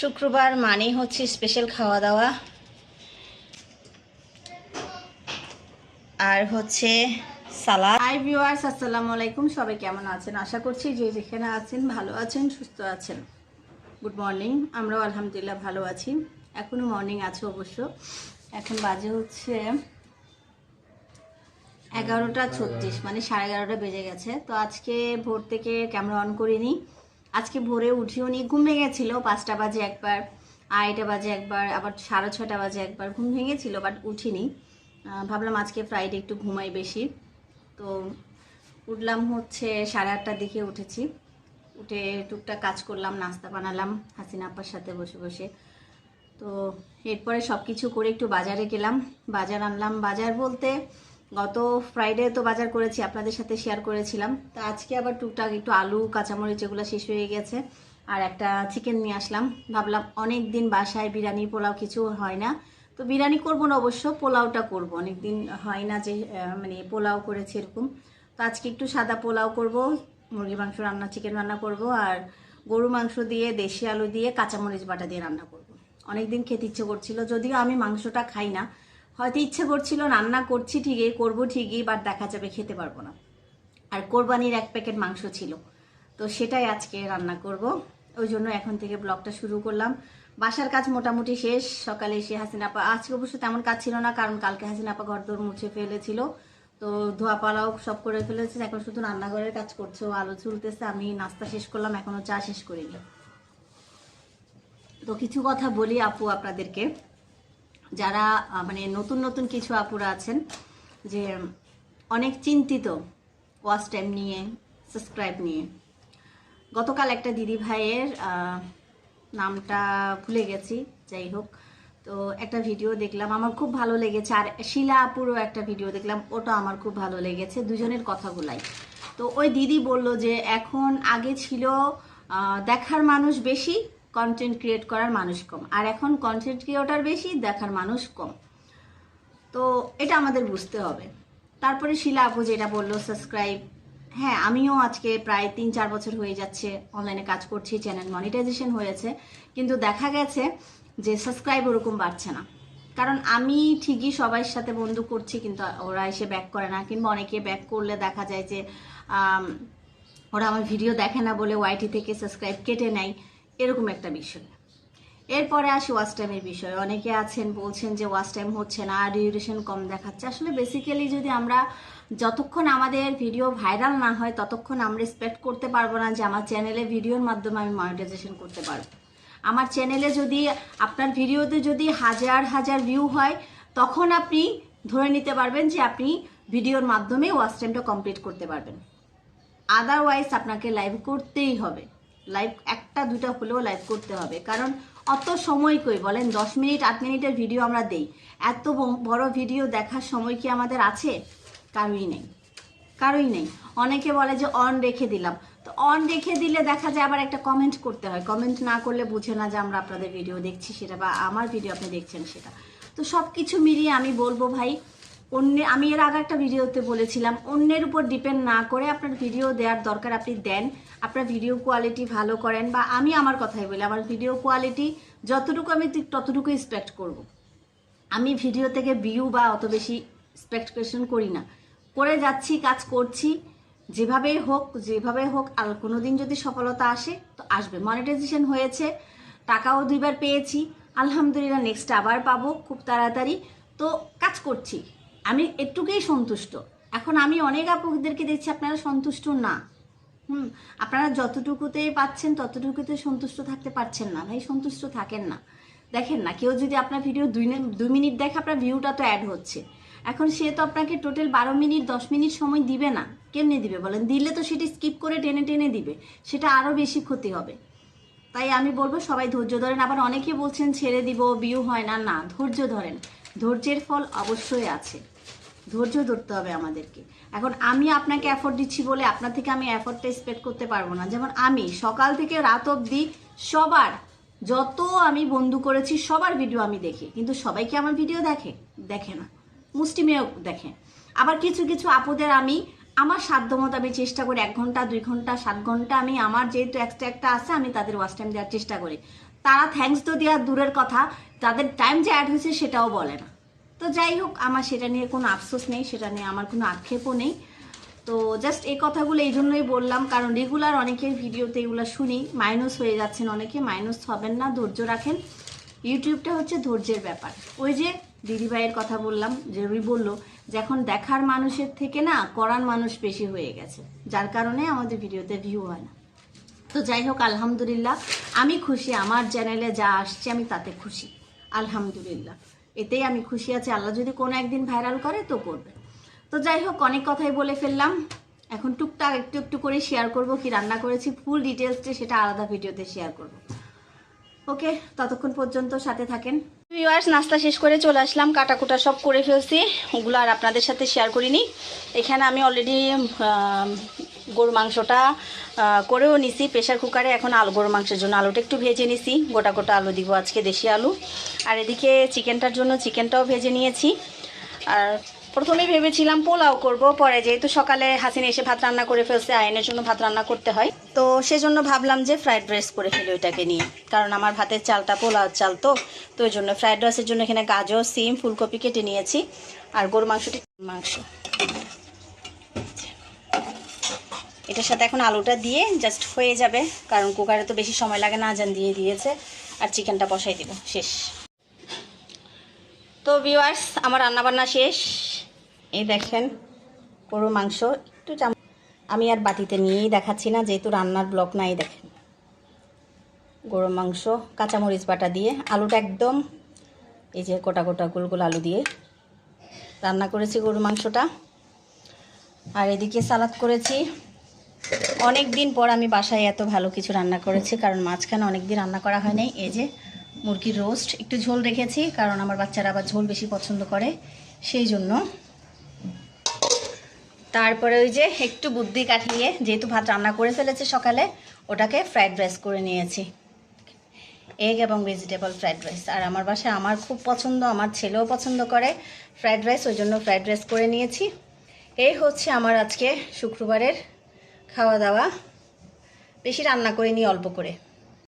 শুক্রবার মানেই হচ্ছে স্পেশাল খাওয়া দাওয়া আর হচ্ছে সালাদ। হাই ভিউয়ার্স আসসালামু আলাইকুম। সবাই কেমন আছেন? আশা করছি যে যেখানে আছেন, ভালো আছেন, সুস্থ আছেন। গুড মর্নিং আমরাও আলহামদুলিল্লাহ ভালো আছি। এখনও মর্নিং আছে অবশ্য। এখন বাজে হচ্ছে এগারোটা ছত্রিশ মানে সাড়ে এগারোটা বেজে গেছে। তো আজকে ভোর থেকে ক্যামেরা অন করিনি। আজকে ভোরে উঠিও নি ঘুম ভেঙেছিল পাঁচটা বাজে একবার, আড়াইটা বাজে একবার, আবার সাড়ে ছটা বাজে একবার ঘুম ভেঙেছিল বাট উঠিনি। ভাবলাম আজকে ফ্রাইডে একটু ঘুমাই বেশি। তো উঠলাম হচ্ছে সাড়ে আটটার দিকে উঠেছি। উঠে টুকটাক কাজ করলাম, নাস্তা বানালাম, হাসিনা আপার সাথে বসে বসে। তো এরপরে সব কিছু করে একটু বাজারে গেলাম। বাজার আনলাম। বাজার বলতে গত ফ্রাইডে তো বাজার করেছি, আপনাদের সাথে শেয়ার করেছিলাম। তো আজকে আবার টুকটাক একটু আলু, কাঁচামরিচ এগুলো শেষ হয়ে গেছে। আর একটা চিকেন নিয়ে আসলাম। ভাবলাম অনেক দিন বাসায় বিরিয়ানি, পোলাও কিছু হয় না। তো বিরিয়ানি করব না অবশ্য, পোলাওটা করব। অনেক দিন হয় না যে মানে পোলাও করেছি এরকম। তো আজকে একটু সাদা পোলাও করব, মুরগি মাংস রান্না চিকেন রান্না করব, আর গরু মাংস দিয়ে, দেশি আলু দিয়ে, কাঁচামরিচ বাটা দিয়ে রান্না করব। অনেকদিন খেতে ইচ্ছে করছিল, যদিও আমি মাংসটা খাই না। হয়তো ইচ্ছে করছিল, রান্না করছি ঠিকই, করব ঠিকই বাট দেখা যাবে খেতে পারব না। আর কোরবানির এক প্যাকেট মাংস ছিল। তো সেটাই আজকে রান্না করব। ওই জন্য এখন থেকে ব্লগটা শুরু করলাম। বাসার কাজ মোটামুটি শেষ। সকালে এসে হাসিনাপা আজকে অবশ্য তেমন কাজ ছিল না, কারণ কালকে হাসিনাপা ঘর দৌড় মুছে ফেলেছিল। তো ধোয়া পালাও সব করে ফেলেছে। এখন শুধু রান্নাঘরের কাজ করছে। আলো চুলতেছে, আমি নাস্তা শেষ করলাম, এখনও চা শেষ করিনি। তো কিছু কথা বলি আপু আপনাদেরকে। যারা মানে নতুন নতুন কিছু আপুরা আছেন, যে অনেক চিন্তিত ওয়াচ টাইম নিয়ে সাবস্ক্রাইব নিয়ে। গতকাল একটা দিদি ভাইয়ের নামটা ভুলে গেছি, যাই হোক। তো একটা ভিডিও দেখলাম, আমার খুব ভালো লেগেছে। আর শিলা আপুরও একটা ভিডিও দেখলাম, ওটা আমার খুব ভালো লেগেছে, দুজনের কথাগুলাই। তো ওই দিদি বলল যে, এখন আগে ছিল দেখার মানুষ বেশি কন্টেন্ট ক্রিয়েট করার মানুষ কম। আর এখন কন্টেন্ট ক্রিয়েটার বেশি, দেখার মানুষ কম। তো এটা আমাদের বুঝতে হবে। তারপরে শিলা আপু যেটা বলল সাবস্ক্রাইব হ্যাঁ আমিও আজকে প্রায় তিন চার বছর হয়ে যাচ্ছে অনলাইনে কাজ করছি চ্যানেল মনিটাইজেশন হয়েছে। কিন্তু দেখা গেছে যে সাবস্ক্রাইব ওরকম বাড়ছে না। কারণ আমি ঠিকই সবার সাথে বন্ধু করছি, কিন্তু ওরা এসে ব্যাক করে না। কিংবা অনেকে ব্যাক করলে দেখা যায় যে ওরা আমার ভিডিও দেখে না বলে ওয়াইটি থেকে সাবস্ক্রাইব কেটে নেয়। এরকম একটা বিষয়। এরপরে আসি ওয়াচ টাইমের বিষয়। অনেকে আছেন, বলছেন যে ওয়াচ টাইম হচ্ছে না, ডিউরেশন কম দেখাচ্ছে। আসলে বেসিক্যালি যদি আমরা যতক্ষণ আমাদের ভিডিও ভাইরাল না হয়, ততক্ষণ আমরা এক্সপেক্ট করতে পারব না যে আমার চ্যানেলে ভিডিওর মাধ্যমে আমি মনিটাইজেশন করতে পারব। আমার চ্যানেলে যদি, আপনার ভিডিওতে যদি হাজার হাজার ভিউ হয়, তখন আপনি ধরে নিতে পারবেন যে আপনি ভিডিওর মাধ্যমে ওয়াচ টাইমটা কমপ্লিট করতে পারবেন। আদারওয়াইজ আপনাকে লাইভ করতেই হবে। লাইভ একটা দুটা হলেও লাইভ করতে হবে। কারণ অত সময় কই? বলেন, দশ মিনিট, আট মিনিটের ভিডিও আমরা দেই। এত বড় ভিডিও দেখার সময় কি আমাদের আছে? কারোই নেই। কারোই নেই। অনেকে বলে যে অন রেখে দিলাম। তো অন রেখে দিলে দেখা যায় আবার একটা কমেন্ট করতে হয়। কমেন্ট না করলে বুঝে না যে, আমরা আপনাদের ভিডিও দেখছি সেটা বা আমার ভিডিও আপনি দেখছেন সেটা। তো সব কিছু মিলিয়ে আমি বলব ভাই, অন্য, আমি এর আগে একটা ভিডিওতে বলেছিলাম, অন্যের উপর ডিপেন্ড না করে আপনার ভিডিও দেওয়ার দরকার আপনি দেন। আপনার ভিডিও কোয়ালিটি ভালো করেন বা আমি আমার কথাই বলি, আমার ভিডিও কোয়ালিটি যতটুকু আমি ঠিক ততটুকু এক্সপেক্ট করব। আমি ভিডিও থেকে ভিউ বা অত বেশি এক্সপেকটেশন করি না। করে যাচ্ছি, কাজ করছি, যেভাবে হোক যেভাবে হোক, আর কোনো দিন যদি সফলতা আসে, তো আসবে। মনিটাইজেশন হয়েছে, টাকাও দুইবার পেয়েছি, আলহামদুলিল্লাহ নেক্সট আবার পাবো খুব তাড়াতাড়ি। তো কাজ করছি। আমি একটুকেই সন্তুষ্ট। এখন আমি অনেক আপুদেরকে দেখছি, আপনারা সন্তুষ্ট না। হুম, আপনারা যতটুকুতে পাচ্ছেন, ততটুকুতে সন্তুষ্ট থাকতে পারছেন না। ভাই, সন্তুষ্ট থাকেন না। দেখেন না, কেউ যদি আপনার ভিডিও দুই দুই মিনিট দেখে আপনার ভিউটা তো অ্যাড হচ্ছে। এখন সে তো আপনাকে টোটাল বারো মিনিট, দশ মিনিট সময় দিবে না। কেমনি দিবে বলেন? দিলে তো সেটি স্কিপ করে টেনে টেনে দিবে। সেটা আরও বেশি ক্ষতি হবে। তাই আমি বলব, সবাই ধৈর্য ধরেন। আবার অনেকে বলছেন, ছেড়ে দিব বিউ হয় না। না, ধৈর্য ধরেন। ধৈর্যের ফল অবশ্যই আছে। ধৈর্য ধরতে হবে আমাদেরকে। এখন আমি আপনাকে এফোর্ট দিচ্ছি বলে আপনার থেকে আমি এফোর্টটা এক্সপেক্ট করতে পারব না। যেমন আমি সকাল থেকে রাত অবধি সবার যত আমি বন্ধু করেছি, সবার ভিডিও আমি দেখি। কিন্তু সবাই কি আমার ভিডিও দেখে? দেখে না। মুষ্টিমেয় দেখে। আবার কিছু কিছু আপদের আমি আমার সাধ্য মতো আমি চেষ্টা করি, এক ঘণ্টা, দুই ঘণ্টা, সাত ঘণ্টা আমি আমার যেহেতু এক্সট্রা একটা আছে, আমি তাদের ওয়াচ টাইম দেওয়ার চেষ্টা করি। তারা থ্যাঙ্কস তো দেওয়ার দূরের কথা, তাদের টাইম যে অ্যাড হয়েছে সেটাও বলে না। তো যাই হোক, আমার সেটা নিয়ে কোনো আফসোস নেই, সেটা নিয়ে আমার কোনো আক্ষেপও নেই। তো জাস্ট এই কথাগুলো এই জন্যই বললাম, কারণ রেগুলার অনেকের ভিডিওতে এগুলো শুনি মাইনাস হয়ে যাচ্ছেন অনেকে মাইনাস হবেন না, ধৈর্য রাখেন। ইউটিউবটা হচ্ছে ধৈর্যের ব্যাপার। ওই যে দিদিভাইয়ের কথা বললাম, যে উনি বলল যে এখন দেখার মানুষের থেকে না করার মানুষ বেশি হয়ে গেছে, যার কারণে আমাদের ভিডিওতে ভিউ হয় না। তো যাই হোক, আলহামদুলিল্লাহ, আমি খুশি, আমার চ্যানেলে যা আসছে আমি তাতে খুশি। আলহামদুলিল্লাহ। এতেই আমি খুশি আছি। আল্লাহ যদি কোনো একদিন ভাইরাল করে, তো করবে। তো যাই হোক, অনেক কথাই বলে ফেললাম। এখন টুকটাক একটু একটু করে শেয়ার করব কি রান্না করেছি। ফুল ডিটেলসটা সেটা আলাদা ভিডিওতে শেয়ার করব। ওকে ততক্ষণ পর্যন্ত সাথে থাকেন। ভিউয়ার্স নাস্তা শেষ করে চলে আসলাম। কাটাকুটা সব করে ফেলছি। ওগুলো আর আপনাদের সাথে শেয়ার করিনি। এখানে আমি অলরেডি গরু মাংসটা করেও নিছি। প্রেশার কুকারে এখন আলু গরু মাংসের জন্য আলুটা একটু ভেজে নিছি। গোটা গোটা আলু দিব আজকে দেশি আলু। আর এদিকে চিকেনটার জন্য চিকেনটাও ভেজে নিয়েছি। আর প্রথমে ভেবেছিলাম পোলাও করব, পরে যেহেতু সকালে হাসিনা এসে ভাত রান্না করে ফেলছে, আয়নের জন্য ভাত রান্না করতে হয়। তো সেজন্য ভাবলাম যে ফ্রাইড রাইস করে ফেলি ওইটাকে নিয়ে। কারণ আমার ভাতের চালটা পোলাও চাল তো তো ওই জন্য ফ্রাইড রাইসের জন্য এখানে গাজর, সিম, ফুলকপি কেটে নিয়েছি। আর গরু মাংসটি মাংস। এটার সাথে এখন আলুটা দিয়ে জাস্ট হয়ে যাবে, কারণ কুকারে তো বেশি সময় লাগে না জান দিয়ে দিয়েছে, আর চিকেনটা বসাই দিব, শেষ। তো ভিউয়ার্স আমার রান্নাবান্না শেষ। এই দেখেন গরু মাংস, একটু আমি আর বাটিতে নিয়েই দেখাচ্ছি না, যেহেতু রান্নার ব্লক নাই দেখেন। গরু মাংস, কাঁচামরিচ বাটা দিয়ে, আলুটা একদম, এই যে গোটা গোটা গোল গোল আলু দিয়ে রান্না করেছি গরু মাংসটা। আর এদিকে সালাদ করেছি। অনেক দিন পর আমি বাসায় এত ভালো কিছু রান্না করেছি, কারণ মাঝখানে অনেক দিন রান্না করা হয় নাই। এই যে মুরগির রোস্ট, একটু ঝোল রেখেছি, কারণ আমার বাচ্চারা আবার ঝোল বেশি পছন্দ করে, সেই জন্য। তারপরে ওই যে একটু বুদ্ধি কাটিয়ে, যেহেতু ভাত রান্না করে ফেলেছে সকালে, ওটাকে ফ্রাইড রাইস করে নিয়েছি। এগ এবং ভেজিটেবল ফ্রাইড রাইস আর আমার বাসায় আমার খুব পছন্দ, আমার ছেলেও পছন্দ করে ফ্রাইড রাইস ওই জন্য ফ্রাইড রাইস করে নিয়েছি। এই হচ্ছে আমার আজকে শুক্রবারের খাওয়া দাওয়া। বেশি রান্না করিনি অল্প করে।